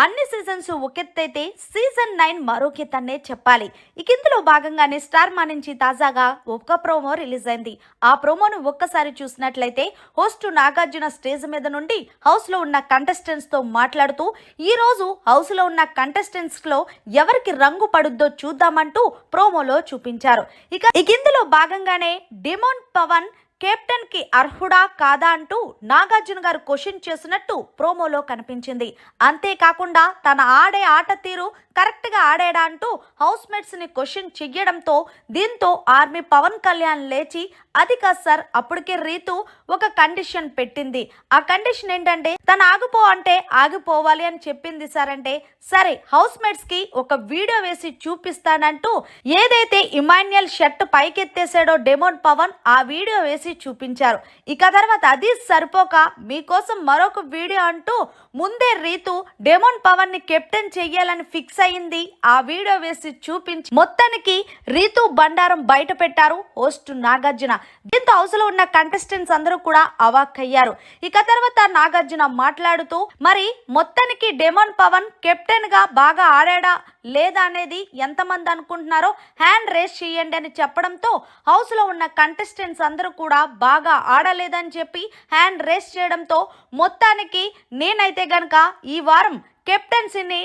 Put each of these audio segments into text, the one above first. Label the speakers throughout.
Speaker 1: అన్ని సీజన్స్ ఒకెత్తైతే season nine మరొకెత్తనే చెప్పాలి. ఇక ఇందులో భాగంగానే స్టార్ మా నుంచి తాజాగా ఒక ప్రోమో రిలీజ్ అయింది. ఆ ప్రోమోను ఒక్కసారి చూసినట్లయితే హోస్ట్ నాగార్జున స్టేజ్ మీద నుండి హౌస్లో ఉన్న కంటెస్టెంట్స్తో మాట్లాడుతూ ఈ రోజు హౌస్లో ఉన్న కంటెస్టెంట్స్లో ఎవరికి రంగు పడుద్దో చూద్దామంటూ ప్రోమోలో చూపించారు. ఇక ఇక ఇందులో భాగంగానే డిమోన్ పవన్ కెప్టెన్కి అర్హుడా కాదా అంటూ నాగార్జున గారు క్వశ్చన్ చేసినట్టు ప్రోమోలో కనిపించింది. అంతేకాకుండా తన ఆడే ఆట తీరు కరెక్ట్గా ఆడాడా అంటూ హౌస్ మేట్స్ని క్వశ్చన్ చెయ్యడంతో దీంతో ఆర్మీ పవన్ కళ్యాణ్ లేచి అది కాదు సార్ అప్పటికే రీతు ఒక కండిషన్ పెట్టింది. ఆ కండిషన్ ఏంటంటే తను ఆగిపో అంటే ఆగిపోవాలి అని చెప్పింది సార్ అంటే సరే హౌస్ మేట్స్కి ఒక వీడియో వేసి చూపిస్తానంటూ ఏదైతే ఇమాన్యుయల్ షర్ట్ పైకెత్తేసాడో డెమోన్ పవన్ ఆ వీడియో వేసి చూపించారు. ఇక తర్వాత అది సరిపోక మీకోసం మరొక వీడియో అంటూ ముందే రీతు డెమోన్ పవన్ని కెప్టెన్ చెయ్యాలని ఫిక్స్ అయింది. ఆ వీడియో వేసి చూపించి మొత్తానికి రీతు బండారం బయట పెట్టారు హోస్ట్ నాగార్జున. దీంతో హౌస్లో ఉన్న కంటెస్టెంట్స్ అందరూ కూడా అవాక్కయ్యారు ఇక తర్వాత నాగార్జున మాట్లాడుతూ మరి మొత్తానికి డెమోన్ పవన్ కెప్టెన్గా బాగా ఆడాడా? లేదా అనేది ఎంతమంది అనుకుంటున్నారో హ్యాండ్ రేస్ చేయండి అని చెప్పడంతో హౌస్లో ఉన్న కంటెస్టెంట్స్ అందరూ కూడా బాగా ఆడలేదని చెప్పి హ్యాండ్ రేస్ చేయడంతో మొత్తానికి నేనైతే గనక ఈ వారం కెప్టెన్సీని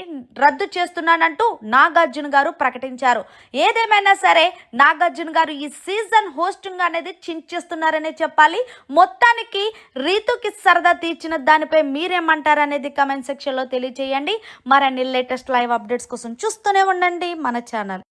Speaker 1: రద్దు చేస్తున్నానంటూ నాగార్జున గారు ప్రకటించారు. ఏదేమైనా సరే నాగార్జున గారు ఈ సీజన్ హోస్టింగ్ అనేది చించేస్తున్నారనే చెప్పాలి. మొత్తానికి రీతుకి సరదా తీర్చిన దానిపై మీరేమంటారనేది కమెంట్ సెక్షన్లో తెలియజేయండి మరన్ని లేటెస్ట్ లైవ్ అప్డేట్స్ కోసం చూస్తూనే ఉండండి మన ఛానల్.